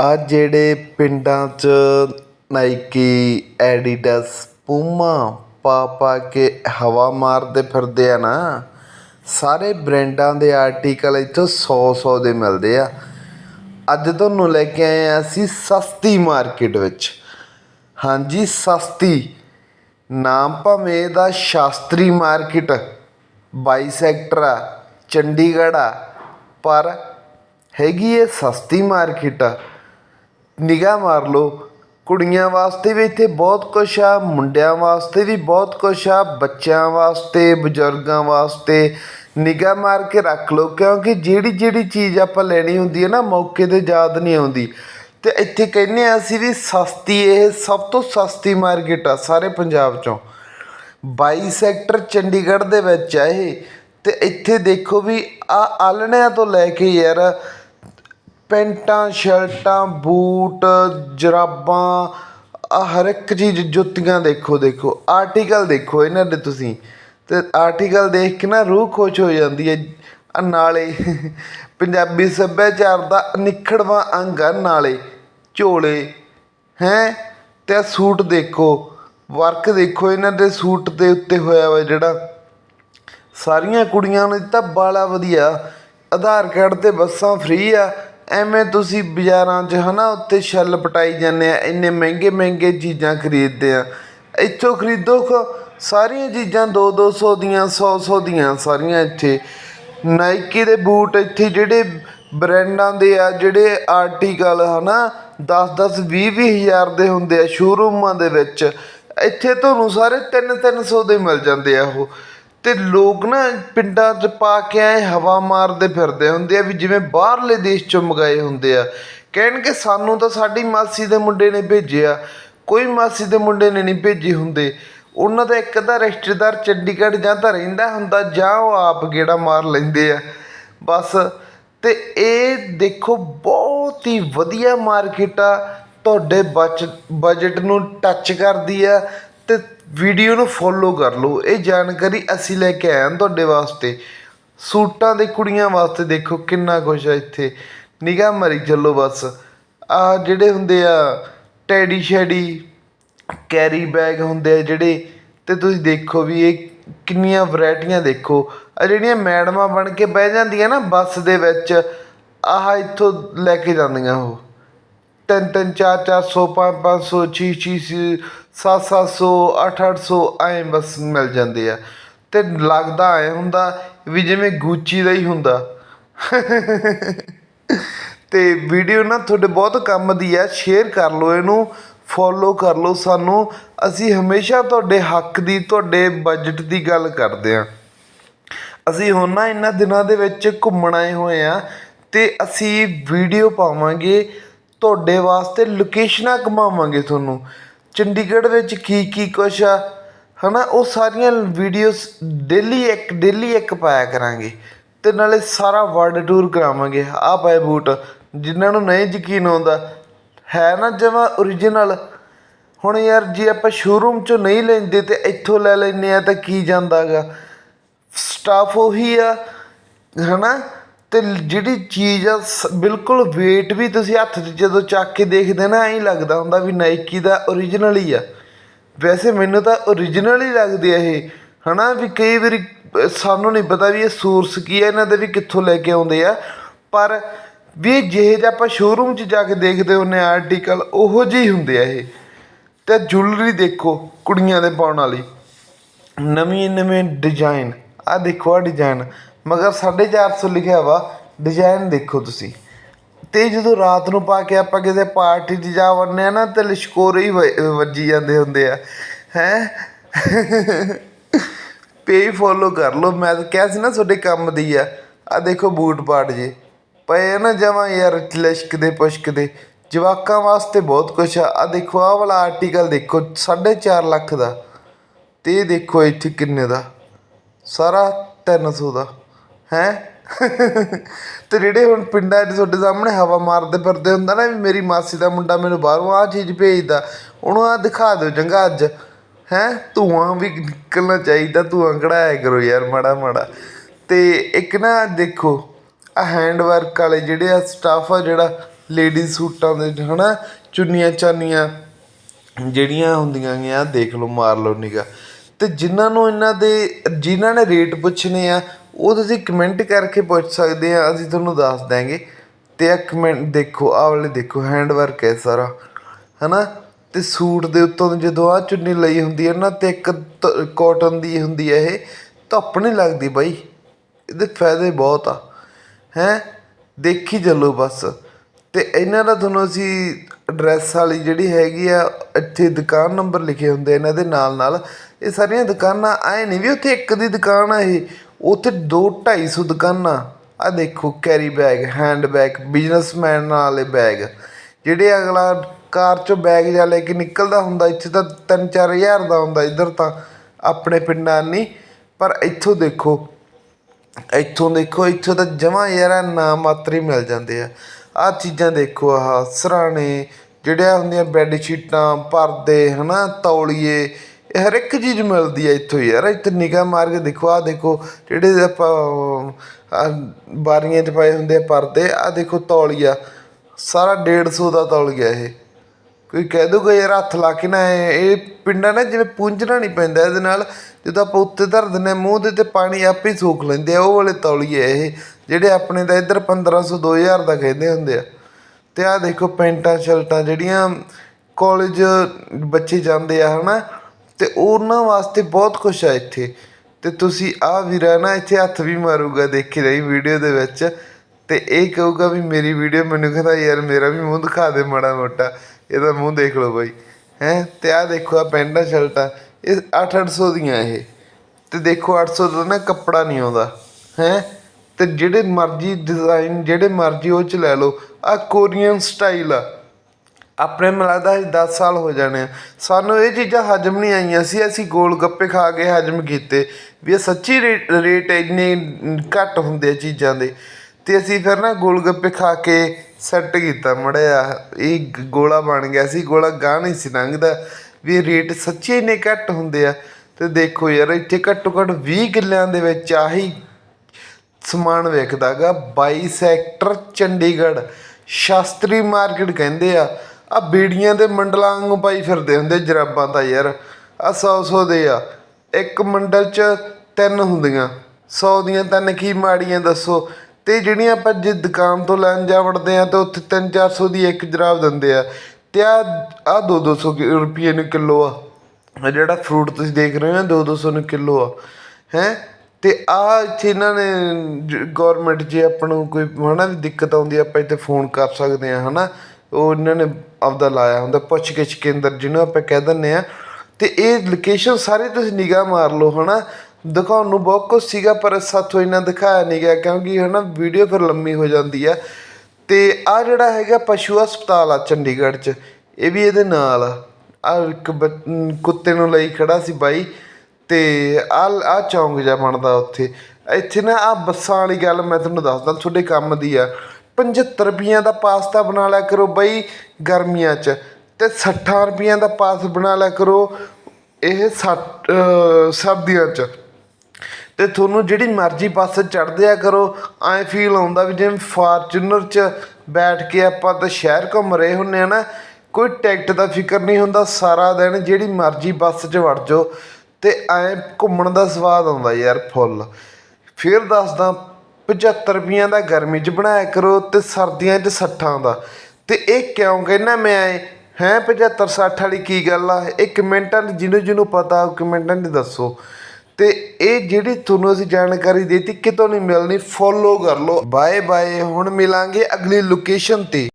ਆ ਜਿਹੜੇ ਪਿੰਡਾਂ 'ਚ ਨਾਇਕੀ ਐਡੀਡਸ ਪੂਮਾ ਪਾ ਪਾ ਕੇ ਹਵਾ ਮਾਰਦੇ ਫਿਰਦੇ ਆ ਨਾ, ਸਾਰੇ ਬ੍ਰਾਂਡਾਂ ਦੇ ਆਰਟੀਕਲ ਇੱਥੋਂ ਸੌ ਸੌ ਦੇ ਮਿਲਦੇ ਆ। ਅੱਜ ਤੁਹਾਨੂੰ ਲੈ ਕੇ ਆਏ ਆ ਅਸੀਂ ਸਸਤੀ ਮਾਰਕੀਟ ਵਿੱਚ। ਹਾਂਜੀ, ਸਸਤੀ। ਨਾਮ ਭਾਵੇਂ ਇਹਦਾ ਸ਼ਾਸਤਰੀ ਮਾਰਕੀਟ 22 ਸੈਕਟਰ ਆ, ਚੰਡੀਗੜ੍ਹ ਆ, ਪਰ ਹੈਗੀ ਇਹ ਸਸਤੀ ਮਾਰਕੀਟ ਆ। ਨਿਗਾਹ ਮਾਰ ਲਓ। ਕੁੜੀਆਂ ਵਾਸਤੇ ਵੀ ਇੱਥੇ ਬਹੁਤ ਕੁਛ ਆ, ਮੁੰਡਿਆਂ ਵਾਸਤੇ ਵੀ ਬਹੁਤ ਕੁਛ ਆ, ਬੱਚਿਆਂ ਵਾਸਤੇ, ਬਜ਼ੁਰਗਾਂ ਵਾਸਤੇ। ਨਿਗਾਹ ਮਾਰ ਕੇ ਰੱਖ ਲਓ, ਕਿਉਂਕਿ ਜਿਹੜੀ ਜਿਹੜੀ ਚੀਜ਼ ਆਪਾਂ ਲੈਣੀ ਹੁੰਦੀ ਹੈ ਨਾ, ਮੌਕੇ ਤੇ ਯਾਦ ਨਹੀਂ ਆਉਂਦੀ। ਤੇ ਇੱਥੇ ਕਹਿੰਦੇ ਆ ਅਸੀਂ ਵੀ ਸਸਤੀ, ਇਹ ਸਭ ਤੋਂ ਸਸਤੀ ਮਾਰਕੀਟ ਆ ਸਾਰੇ ਪੰਜਾਬ ਚੋਂ। 22 ਸੈਕਟਰ ਚੰਡੀਗੜ੍ਹ ਦੇ ਵਿੱਚ ਆ ਇਹ। ਤੇ ਇੱਥੇ ਦੇਖੋ ਵੀ ਆ ਆਲਣਿਆਂ ਤੋਂ ਲੈ ਕੇ ਯਾਰ ਪੈਂਟਾਂ, ਸ਼ਰਟਾਂ, ਬੂਟ, ਜਰਾਬਾਂ ਹਰ ਇੱਕ ਚੀਜ਼ ਜੁੱਤੀਆਂ ਦੇਖੋ ਦੇਖੋ। ਆਰਟੀਕਲ ਦੇਖੋ ਇਹਨਾਂ ਦੇ ਤੁਸੀਂ। ਅਤੇ ਆਰਟੀਕਲ ਦੇਖ ਕੇ ਨਾ ਰੂਹ ਖੁਸ਼ ਹੋ ਜਾਂਦੀ ਹੈ। ਨਾਲੇ, ਪੰਜਾਬੀ ਸੱਭਿਆਚਾਰ ਦਾ ਨਿਖੜਵਾ ਅੰਗ ਆ ਨਾਲੇ। ਝੋਲੇ, ਹੈਂ? ਤੇ ਸੂਟ ਦੇਖੋ। ਵਰਕ ਦੇਖੋ ਇਹਨਾਂ ਦੇ ਸੂਟ ਦੇ ਉੱਤੇ ਹੋਇਆ ਵਾ ਜਿਹੜਾ। ਸਾਰੀਆਂ ਕੁੜੀਆਂ ਨੂੰ ਤਾਂ ਬਾਲਾ ਵਧੀਆ। ਆਧਾਰ ਕਾਰਡ ਤੇ ਬੱਸਾਂ ਫ੍ਰੀ ਆ। ਐਵੇਂ ਤੁਸੀਂ ਬਾਜ਼ਾਰਾਂ 'ਚ ਹੈ ਨਾ ਉੱਤੇ ਛੱਲ ਪਟਾਈ ਜਾਂਦੇ ਆ, ਇੰਨੇ ਮਹਿੰਗੇ ਮਹਿੰਗੇ ਚੀਜ਼ਾਂ ਖਰੀਦਦੇ ਆ। ਇੱਥੋਂ ਖਰੀਦੋ ਖ- ਸਾਰੀਆਂ ਚੀਜ਼ਾਂ 2-200 ਦੀਆਂ 100-100 ਦੀਆਂ ਸਾਰੀਆਂ ਇੱਥੇ। ਨਾਈਕੀ ਦੇ ਬੂਟ ਇੱਥੇ ਜਿਹੜੇ ਬ੍ਰਾਂਡਾਂ ਦੇ ਆ, ਜਿਹੜੇ ਆਰਟੀਕਲ ਹਨਾ 10-10 20-20 ਹਜ਼ਾਰ ਦੇ ਹੁੰਦੇ ਆ ਸ਼ੋਰੂਮਾਂ ਦੇ ਵਿੱਚ। ਇੱਥੇ ਤੁਹਾਨੂੰ ਸਾਰੇ 3-300 ਦੇ ਮਿਲ ਜਾਂਦੇ ਆ ਉਹ। ਅਤੇ ਲੋਕ ਨਾ ਪਿੰਡਾਂ 'ਚ ਪਾ ਕੇ ਐਂ ਹਵਾ ਮਾਰਦੇ ਫਿਰਦੇ ਹੁੰਦੇ ਆ ਵੀ ਜਿਵੇਂ ਬਾਹਰਲੇ ਦੇਸ਼ 'ਚੋਂ ਮੰਗਵਾਏ ਹੁੰਦੇ ਆ। ਕਹਿਣਗੇ ਸਾਨੂੰ ਤਾਂ ਸਾਡੀ ਮਾਸੀ ਦੇ ਮੁੰਡੇ ਨੇ ਭੇਜਿਆ। ਕੋਈ ਮਾਸੀ ਦੇ ਮੁੰਡੇ ਨੇ ਨਹੀਂ ਭੇਜੇ ਹੁੰਦੇ। ਉਹਨਾਂ ਦਾ ਇੱਕ ਅੱਧਾ ਰਿਸ਼ਤੇਦਾਰ ਚੰਡੀਗੜ੍ਹ ਜਾਂ ਤਾਂ ਰਹਿੰਦਾ ਹੁੰਦਾ ਜਾਂ ਉਹ ਆਪ ਗੇੜਾ ਮਾਰ ਲੈਂਦੇ ਆ। ਬਸ ਤੇ ਇਹ ਦੇਖੋ ਬਹੁਤ ਹੀ ਵਧੀਆ ਮਾਰਕੀਟ ਆ। ਤੁਹਾਡੇ ਬਚ, ਬਜਟ ਨੂੰ ਟੱਚ ਕਰਦੀ ਆ। ਅਤੇ ਵੀਡੀਓ ਨੂੰ ਫੋਲੋ ਕਰ ਲਓ। ਇਹ ਜਾਣਕਾਰੀ ਅਸੀਂ ਲੈ ਕੇ ਆਏ ਹਾਂ ਤੁਹਾਡੇ ਵਾਸਤੇ। ਸੂਟਾਂ ਦੇ ਕੁੜੀਆਂ ਵਾਸਤੇ ਦੇਖੋ ਕਿੰਨਾ ਕੁਛ ਆ ਇੱਥੇ। ਨਿਗਾਹ ਮਾਰੀ ਚੱਲੋ ਬਸ। ਆ ਜਿਹੜੇ ਹੁੰਦੇ ਆ, ਟੈਡੀ ਸ਼ੈਡੀ, ਕੈਰੀ ਬੈਗ ਹੁੰਦੇ ਆ ਜਿਹੜੇ, ਤੇ ਤੁਸੀਂ ਦੇਖੋ ਵੀ ਇਹ ਕਿੰਨੀਆਂ ਵੈਰਾਈਟੀਆਂ ਦੇਖੋ। ਆ ਜਿਹੜੀਆਂ ਮੈਡਮਾਂ ਬਣ ਕੇ ਬਹਿ ਜਾਂਦੀਆਂ ਨਾ ਬੱਸ ਦੇ ਵਿੱਚ, ਆਹ ਇੱਥੋਂ ਲੈ ਕੇ ਜਾਂਦੀਆਂ ਉਹ। ਤਿੰਨ ਤਿੰਨ ਚਾਰ ਚਾਰ ਸੌ ਪੰਜ ਪੰਜ ਸੌ ਛੇ ਛੇ ਛੇ, ਸੱਤ ਸੱਤ ਸੌ ਅੱਠ ਅੱਠ ਸੌ ਐਂ ਬਸ ਮਿਲ ਜਾਂਦੇ ਆ। ਅਤੇ ਲੱਗਦਾ ਐਂ ਹੁੰਦਾ ਵੀ ਜਿਵੇਂ ਗੂਚੀ ਦਾ ਹੀ ਹੁੰਦਾ। ਅਤੇ ਵੀਡੀਓ ਨਾ ਤੁਹਾਡੇ ਬਹੁਤ ਕੰਮ ਦੀ ਆ ਸ਼ੇਅਰ ਕਰ ਲਓ ਇਹਨੂੰ ਫੋਲੋ ਕਰ ਲਓ ਸਾਨੂੰ। ਅਸੀਂ ਹਮੇਸ਼ਾ ਤੁਹਾਡੇ ਹੱਕ ਦੀ ਤੁਹਾਡੇ ਬਜਟ ਦੀ ਗੱਲ ਕਰਦੇ ਹਾਂ ਅਸੀਂ ਹੁਣ ਨਾ ਇਹਨਾਂ ਦਿਨਾਂ ਦੇ ਵਿੱਚ ਘੁੰਮਣ ਆਏ ਹੋਏ ਆ ਤੇ ਅਸੀਂ ਵੀਡੀਓ ਪਾਵਾਂਗੇ ਤੁਹਾਡੇ ਵਾਸਤੇ ਲੋਕੇਸ਼ਨਾਂ ਘੁਮਾਵਾਂਗੇ ਤੁਹਾਨੂੰ। ਚੰਡੀਗੜ੍ਹ ਵਿੱਚ ਕੀ ਕੀ ਕੁਛ ਆ ਹੈ ਨਾ ਉਹ ਸਾਰੀਆਂ ਵੀਡੀਓਜ਼ ਡੇਲੀ ਇੱਕ ਡੇਲੀ ਇੱਕ ਪਾਇਆ ਕਰਾਂਗੇ। ਅਤੇ ਨਾਲੇ ਸਾਰਾ ਵਰਲਡ ਟੂਰ ਕਰਾਵਾਂਗੇ, ਆਹ ਪਏ ਬੂਟ, ਜਿਨ੍ਹਾਂ ਨੂੰ ਨਹੀਂ ਯਕੀਨ ਆਉਂਦਾ। ਹੈ ਨਾ ਜਮਾ ਓਰੀਜਨਲ ਹੁਣ ਯਾਰ, ਜੇ ਆਪਾਂ ਸ਼ੋਰੂਮ ਚੋਂ ਨਹੀਂ ਲੈਂਦੇ ਤੇ ਇੱਥੋਂ ਲੈ ਲੈਂਦੇ ਆ ਤਾਂ ਕੀ ਜਾਂਦਾਗਾ। ਸਟਾਫ ਉਹੀ ਆ ਹੈ ਨਾ ਅਤੇ ਜਿਹੜੀ ਚੀਜ਼ ਆ, ਸ- ਬਿਲਕੁਲ ਵੇਟ ਵੀ ਤੁਸੀਂ ਹੱਥ 'ਚ ਜਦੋਂ ਚੱਕ ਕੇ ਦੇਖਦੇ ਨਾ, ਐਂ ਲੱਗਦਾ ਹੁੰਦਾ ਵੀ ਨਾਇਕੀ ਦਾ ਓਰੀਜਨਲ ਹੀ ਆ। ਵੈਸੇ ਮੈਨੂੰ ਤਾਂ ਓਰੀਜਨਲ ਹੀ ਲੱਗਦੇ ਆ ਇਹ ਹੈ ਨਾ ਵੀ ਕਈ ਵਾਰੀ ਸਾਨੂੰ ਨਹੀਂ ਪਤਾ ਵੀ ਇਹ ਸੋਰਸ ਕੀ ਹੈ ਇਹਨਾਂ ਦੇ ਵੀ ਕਿੱਥੋਂ ਲੈ ਕੇ ਆਉਂਦੇ ਆ। ਪਰ ਵੀ ਜਿਹੇ ਜਿਹਾ ਆਪਾਂ ਸ਼ੋਰੂਮ 'ਚ ਜਾ ਕੇ ਦੇਖਦੇ ਹੁੰਨੇ ਆਰਟੀਕਲ ਉਹੋ ਜਿਹੇ ਹੀ ਹੁੰਦੇ ਆ ਇਹ। ਤੇ ਜੁਐਲਰੀ ਦੇਖੋ, ਕੁੜੀਆਂ ਦੇ ਪਾਉਣ ਵਾਲੀ। ਨਵੀਂ ਨਵੇਂ ਡਿਜ਼ਾਈਨ ਆ ਦੇਖੋ ਆ ਡਿਜ਼ਾਈਨ ਮਗਰ 450 ਲਿਖਿਆ ਵਾ ਡਿਜ਼ਾਈਨ ਦੇਖੋ ਤੁਸੀਂ। ਤੇ ਜਦੋਂ ਰਾਤ ਨੂੰ ਪਾ ਕੇ ਆਪਾਂ ਕਿਸੇ ਪਾਰਟੀ 'ਚ ਜਾ ਵੜਨੇ ਆ ਨਾ, ਤੇ ਲਿਸ਼ਕੋਰੇ ਹੀ ਵ- ਵੱਜੀ ਜਾਂਦੇ ਹੁੰਦੇ ਆ। ਹੈ? ਪੇ ਫੋਲੋ ਕਰ ਲਓ। ਮੈਂ ਤਾਂ ਕਿਹਾ ਸੀ ਨਾ, ਤੁਹਾਡੇ ਕੰਮ ਦੀ ਆ। ਆ ਦੇਖੋ ਬੂਟ ਪਾਟ ਜੇ। ਪਏ ਆ ਨਾ ਜਮਾਂ ਯਾਰ ਲਿਸ਼ਕਦੇ ਪੁਸ਼ਕਦੇ ਜਵਾਕਾਂ ਵਾਸਤੇ ਬਹੁਤ ਕੁਛ ਆ। ਆ ਦੇਖੋ, ਆਹ ਵਾਲਾ ਆਰਟੀਕਲ ਦੇਖੋ 4.5 ਲੱਖ ਦਾ। ਤੇ ਦੇਖੋ ਇੱਥੇ ਕਿੰਨੇ ਦਾ? ਸਾਰਾ 300 ਦਾ। ਹੈ? ਤੇ ਜਿਹੜੇ ਹੁਣ ਪਿੰਡਾਂ 'ਚ ਤੁਹਾਡੇ ਸਾਹਮਣੇ ਹਵਾ ਮਾਰਦੇ ਫਿਰਦੇ ਹੁੰਦਾ ਨਾ ਵੀ ਮੇਰੀ ਮਾਸੀ ਦਾ ਮੁੰਡਾ ਮੈਨੂੰ ਬਾਹਰੋਂ ਆਹ ਚੀਜ਼ ਭੇਜਦਾ, ਉਹਨੂੰ ਆਹ ਦਿਖਾ ਦਿਓ ਚੰਗਾ ਅੱਜ, ਹੈਂ? ਧੂਆਂ ਵੀ ਨਿਕਲਣਾ ਚਾਹੀਦਾ, ਧੂਆਂ ਕਢਾਇਆ ਕਰੋ ਯਾਰ ਮਾੜਾ ਮਾੜਾ। ਤੇ ਇੱਕ ਨਾ ਦੇਖੋ ਆ ਹੈਂਡ ਵਰਕ ਵਾਲੇ ਜਿਹੜੇ ਆ ਸਟਾਫ ਆ ਜਿਹੜਾ ਲੇਡੀਜ਼ ਸੂਟਾਂ ਦੇ, ਹਨਾ? ਚੁੰਨੀਆਂ ਚਾਨੀਆਂ ਜਿਹੜੀਆਂ ਹੁੰਦੀਆਂ ਗੀਆਂ ਦੇਖ ਲਓ, ਮਾਰ ਲਓ ਨਿਗਾ ਤੇ ਜਿਨ੍ਹਾਂ ਨੂੰ ਇਹਨਾਂ ਦੇ, ਜਿਨ੍ਹਾਂ ਨੇ ਰੇਟ ਪੁੱਛਣੇ ਆ ਉਹ ਤੁਸੀਂ ਕਮੈਂਟ ਕਰਕੇ ਪੁੱਛ ਸਕਦੇ ਆ, ਅਸੀਂ ਤੁਹਾਨੂੰ ਦੱਸ ਦਾਂਗੇ ਅਤੇ ਇਹ ਕਮੈਂਟ ਦੇਖੋ, ਆਹ ਵਾਲੇ ਦੇਖੋ ਹੈਂਡ ਵਰਕ ਹੈ ਸਾਰਾ ਹੈ ਨਾ ਅਤੇ ਸੂਟ ਦੇ ਉੱਤੋਂ ਜਦੋਂ ਆਹ ਚੁੰਨੀ ਲਈ ਹੁੰਦੀ ਹੈ ਨਾ, ਤੇ ਇੱਕ ਕੋਟਨ ਦੀ ਹੁੰਦੀ ਹੈ ਇਹ ਧੁੱਪ ਨਹੀਂ ਲੱਗਦੀ ਬਾਈ। ਇਹਦੇ ਫਾਇਦੇ ਬਹੁਤ ਆ, ਹੈ? ਦੇਖੀ ਚੱਲੋ ਬਸ। ਤੇ ਇਹਨਾਂ ਦਾ ਤੁਹਾਨੂੰ ਅਸੀਂ ਐਡਰੈਸ ਵਾਲੀ ਜਿਹੜੀ ਹੈਗੀ ਆ, ਇੱਥੇ ਦੁਕਾਨ ਨੰਬਰ ਲਿਖੇ ਹੁੰਦੇ ਇਹਨਾਂ ਦੇ ਨਾਲ ਨਾਲ ਇਹ ਸਾਰੀਆਂ ਦੁਕਾਨਾਂ ਆਏ ਨਹੀਂ ਵੀ, ਉੱਥੇ ਇੱਕ ਦੀ ਦੁਕਾਨ ਆ ਇਹ। ਉੱਥੇ 2 250 ਦੁਕਾਨਾਂ। ਆ ਦੇਖੋ carry bag hand bag businessman ਵਾਲੇ ਬੈਗ ਜਿਹੜੇ ਅਗਲਾ ਕਾਰ ਚੋਂ ਬੈਗ ਜਾਂ ਲੈ ਕੇ ਨਿਕਲਦਾ ਹੁੰਦਾ, ਇੱਥੇ ਤਾਂ 3-4000 ਦਾ ਹੁੰਦਾ, ਇੱਧਰ ਤਾਂ ਆਪਣੇ ਪਿੰਡਾਂ ਨਹੀਂ। ਪਰ ਇੱਥੋਂ ਦੇਖੋ ਇੱਥੋਂ ਦੇਖੋ, ਇੱਥੋਂ ਤਾਂ ਜਮਾਂ ਯਾਰ ਨਾ ਮਾਤਰ ਹੀ ਮਿਲ ਜਾਂਦੇ ਆ। ਆਹ ਚੀਜ਼ਾਂ ਦੇਖੋ, ਆਹ ਸਰਾਣੇ, ਜਿਹੜੀਆਂ ਹੁੰਦੀਆਂ ਬੈੱਡ ਸ਼ੀਟਾਂ ਪਰਦੇ, ਹਨਾ, ਤੌਲੀਏ ਇਹ ਹਰ ਇੱਕ ਚੀਜ਼ ਮਿਲਦੀ ਹੈ ਇੱਥੋਂ ਯਾਰ, ਇੱਥੇ ਨਿਗਾਹ ਮਾਰ ਕੇ ਦੇਖੋ, ਆਹ ਦੇਖੋ ਜਿਹੜੇ ਆਪਾਂ ਬਾਰੀਆਂ 'ਚ ਪਏ ਹੁੰਦੇ ਆ ਪਰਦੇ, ਆਹ ਦੇਖੋ ਤੌਲੀਆ, ਸਾਰਾ 150 ਦਾ ਤੌਲੀਆ ਇਹ। ਕੋਈ ਕਹਿ ਦੂਗਾ ਯਾਰ ਹੱਥ ਲਾ ਕੇ ਨਾ ਇਹ ਪਿੰਡਾਂ ਨਾਲ ਜਿਵੇਂ ਪੂੰਝਣਾ ਨਹੀਂ ਪੈਂਦਾ, ਇਹਦੇ ਨਾਲ ਜਦੋਂ ਆਪਾਂ ਉੱਤੇ ਧਰ ਦਿੰਦੇ ਹਾਂ ਮੂੰਹ ਦੇ ਤੇ ਪਾਣੀ ਆਪੇ ਹੀ ਸੋਖ ਲੈਂਦੇ ਆ, ਉਹ ਵਾਲੇ ਤੌਲੀਏ ਇਹ, ਜਿਹੜੇ ਆਪਣੇ ਤਾਂ ਇੱਧਰ 1500 2000 ਦਾ ਕਹਿੰਦੇ ਹੁੰਦੇ ਆ। ਤੇ ਆਹ ਦੇਖੋ ਪੈਂਟਾਂ ਸ਼ਰਟਾਂ ਜਿਹੜੀਆਂ ਕਾਲਜ ਬੱਚੇ ਜਾਂਦੇ ਆ, ਹਨਾ ਤੇ ਉਹਨਾਂ ਵਾਸਤੇ ਬਹੁਤ ਕੁਛ ਆ ਇੱਥੇ। ਤੇ ਤੁਸੀਂ ਆਹ ਵੀਰਾ ਨਾ ਇੱਥੇ ਹੱਥ ਵੀ ਮਾਰੂਗਾ ਦੇਖੀ ਰਹੀ ਵੀਡੀਓ ਦੇ ਵਿੱਚ। ਤੇ ਇਹ ਕਹੂਗਾ ਵੀ ਮੇਰੀ ਵੀਡੀਓ ਮੈਨੂੰ ਕਹਿੰਦਾ, ਯਾਰ ਮੇਰਾ ਵੀ ਮੂੰਹ ਦਿਖਾ ਦੇ ਮਾੜਾ ਮੋਟਾ। ਇਹਦਾ ਮੂੰਹ ਦੇਖ ਲਓ ਬਾਈ। ਹੈ? ਤੇ ਆਹ ਦੇਖੋ ਆ ਪੈਂਟਾਂ ਸ਼ਰਟਾਂ ਇਹ 8-800 ਦੀਆਂ ਇਹ। ਤੇ ਦੇਖੋ 800 ਦਾ ਨਾ ਕੱਪੜਾ ਨਹੀਂ ਆਉਂਦਾ। ਹੈ? ਤੇ ਜਿਹੜੇ ਮਰਜ਼ੀ ਡਿਜ਼ਾਈਨ ਜਿਹੜੇ ਮਰਜ਼ੀ ਉਹ ਚ ਲੈ ਲਓ। ਆ ਕੋਰੀਅਨ ਸਟਾਈਲ ਆ। ਆਪਣੇ ਮੈਨੂੰ ਲੱਗਦਾ ਸੀ 10 ਸਾਲ ਹੋ ਜਾਣੇ ਆ। ਸਾਨੂੰ ਇਹ ਚੀਜ਼ਾਂ ਹਜਮ ਨਹੀਂ ਆਈਆਂ ਸੀ। ਅਸੀਂ ਗੋਲ ਗੱਪੇ ਖਾ ਕੇ ਹਜਮ ਕੀਤੇ ਵੀ ਇਹ ਸੱਚੀ ਰੇਟ ਰੇਟ ਇੰਨੇ ਘੱਟ ਹੁੰਦੇ ਆ ਚੀਜ਼ਾਂ ਦੇ। ਤੇ ਅਸੀਂ ਫਿਰ ਨਾ ਗੋਲ ਗੱਪੇ ਖਾ ਕੇ ਸੈੱਟ ਕੀਤਾ ਮੜਿਆ ਇਹ ਗੋਲਾ ਬਣ ਗਿਆ ਸੀ। ਗੋਲਾ ਗਾਹ ਨਹੀਂ ਸੀ ਲੰਘਦਾ। ਵੀ ਰੇਟ ਸੱਚੀ ਇੰਨੇ ਘੱਟ ਹੁੰਦੇ ਆ। ਤੇ ਦੇਖੋ ਯਾਰ, ਇੱਥੇ ਘੱਟੋ ਘੱਟ 20 ਕਿੱਲਿਆਂ ਦੇ ਵਿੱਚ ਆਹੀ ਸਮਾਨ ਵੇਖਦਾਗਾ। 22 ਸੈਕਟਰ ਚੰਡੀਗੜ੍ਹ। ਸ਼ਾਸਤਰੀ ਮਾਰਕੀਟ ਕਹਿੰਦੇ ਆ ਆ ਬੀੜੀਆਂ ਦੇ ਮੰਡਲਾਂ ਵਾਂਗੂ ਪਾਈ ਫਿਰਦੇ ਹੁੰਦੇ ਜਰਾਬਾਂ ਤਾਂ ਯਾਰ। ਆ 100 100 ਦੇ ਆ। ਇੱਕ ਮੰਡਲ ਚ ਤਿੰਨ ਹੁੰਦੀਆਂ। 100 ਦੀਆਂ ਤਿੰਨ ਕੀ ਮਾੜੀਆਂ ਦੱਸੋ? ਤੇ ਜਿਹੜੀਆਂ ਆਪਾਂ ਜੇ ਦੁਕਾਨ ਤੋਂ ਲੈਣ ਜਾ ਵੜਦੇ ਆ ਤਾਂ ਉੱਥੇ 3 400 ਦੀ ਇੱਕ ਜਰਾਬ ਦਿੰਦੇ ਆ। ਤੇ ਆ ਆ 2 200 ਰੁਪਏ ਨੂੰ ਕਿਲੋ ਆ। ਜਿਹੜਾ ਫਰੂਟ ਤੁਸੀਂ ਦੇਖ ਰਹੇ ਹੋ 2 200 ਨੂੰ ਕਿਲੋ ਆ। ਹੈ? ਤੇ ਆ ਇੱਥੇ ਇਹਨਾਂ ਨੇ ਗਵਰਨਮੈਂਟ ਜੇ ਆਪਾਂ ਨੂੰ ਕੋਈ ਹਨਾ ਵੀ ਦਿੱਕਤ ਆਉਂਦੀ ਆਪਾਂ ਇੱਥੇ ਫੋਨ ਕਰ ਸਕਦੇ ਆ ਹਨਾ। ਉਹ ਇਹਨਾਂ ਨੇ ਆਪਦਾ ਲਾਇਆ ਹੁੰਦਾ ਪੁੱਛ ਗਿੱਛ ਕੇਂਦਰ ਜਿਹਨੂੰ ਆਪਾਂ ਕਹਿ ਦਿੰਦੇ ਆ ਤੇ ਇਹ ਲੋਕੇਸ਼ਨ ਸਾਰੇ ਤੁਸੀਂ ਨਿਗਾਹ ਮਾਰ ਲਓ, ਹਨਾ? ਦਿਖਾਉਣ ਨੂੰ ਬਹੁਤ ਕੁਝ ਸੀਗਾ, ਪਰ ਸਾਥੋਂ ਇਹਨਾਂ ਦਿਖਾਇਆ ਨਹੀਂ ਗਿਆ, ਕਿਉਂਕਿ, ਹਨਾ ਵੀਡੀਓ ਫਿਰ ਲੰਮੀ ਹੋ ਜਾਂਦੀ ਆ। ਤੇ ਆ ਜਿਹੜਾ ਹੈਗਾ ਪਸ਼ੂ ਹਸਪਤਾਲ ਆ ਚੰਡੀਗੜ੍ਹ 'ਚ, ਇਹ ਵੀ ਇਹਦੇ ਨਾਲ ਆ। ਆ ਇੱਕ ਬੱਚ- ਕੁੱਤੇ ਨੂੰ ਲਈ ਖੜਾ ਸੀ ਬਾਈ, ਤੇ ਆ ਆ ਚੌਂਕ ਜਿਹਾ ਬਣਦਾ ਉੱਥੇ। ਇੱਥੇ ਨਾ ਆ ਬੱਸਾਂ ਵਾਲੀ ਗੱਲ ਮੈਂ ਤੁਹਾਨੂੰ ਦੱਸਦਾ, ਤੁਹਾਡੇ ਕੰਮ ਦੀ ਆ। 75 ਰੁਪਈਆਂ ਦਾ ਪਾਸਤਾ ਬਣਾ ਲਿਆ ਕਰੋ ਬਈ ਗਰਮੀਆਂ 'ਚ। ਅਤੇ ਸੱਠਾਂ ਰੁਪਈਆਂ ਦਾ ਪਾਸ ਬਣਾ ਲਿਆ ਕਰੋ ਇਹ 60 ਸਰਦੀਆਂ 'ਚ। ਅਤੇ ਤੁਹਾਨੂੰ ਜਿਹੜੀ ਮਰਜ਼ੀ ਬੱਸ ਚੜ੍ਹਦੇ ਆ ਕਰੋ, ਐਂ ਫੀਲ ਆਉਂਦਾ ਵੀ ਜਿਵੇਂ ਫਾਰਚੂਨਰ 'ਚ ਬੈਠ ਕੇ ਆਪਾਂ ਤਾਂ ਸ਼ਹਿਰ ਘੁੰਮ ਰਹੇ ਹੁੰਨੇ ਆ ਨਾ, ਕੋਈ ਟਿਕਟ ਦਾ ਫਿਕਰ ਨਹੀਂ ਹੁੰਦਾ, ਸਾਰਾ ਦਿਨ ਜਿਹੜੀ ਮਰਜ਼ੀ ਬੱਸ 'ਚ ਵੜ ਜਾਓ। ਅਤੇ ਐਂ ਘੁੰਮਣ ਦਾ ਸਵਾਦ ਆਉਂਦਾ ਯਾਰ ਫੁੱਲ। ਫਿਰ ਦੱਸਦਾ 75 ਦਾ ਗਰਮੀ 'ਚ ਬਣਾਇਆ ਕਰੋ ਤੇ ਸਰਦੀਆਂ 'ਚ 60 ਦਾ। ਤੇ ਇਹ ਕਿਉਂ ਕਹਿੰਦਾ ਮੈਂ ਐ? ਹੈ 75 60 ਵਾਲੀ ਕੀ ਗੱਲ ਆ? ਇਹ ਕਮੈਂਟਾਂ 'ਚ ਜਿਹਨੂੰ ਜਿਹਨੂੰ ਪਤਾ, ਉਹ ਕਮੈਂਟਾਂ 'ਚ ਦੱਸੋ। ਤੇ ਇਹ ਜਿਹੜੀ ਤੁਹਾਨੂੰ ਅਸੀਂ ਜਾਣਕਾਰੀ ਦੇਤੀ, ਕਿਤੋਂ ਨਹੀਂ ਮਿਲਣੀ, ਫੋਲੋ ਕਰ ਲਓ। ਬਾਏ ਬਾਏ ਹੁਣ ਮਿਲਾਂਗੇ ਅਗਲੀ ਲੋਕੇਸ਼ਨ ਤੇ।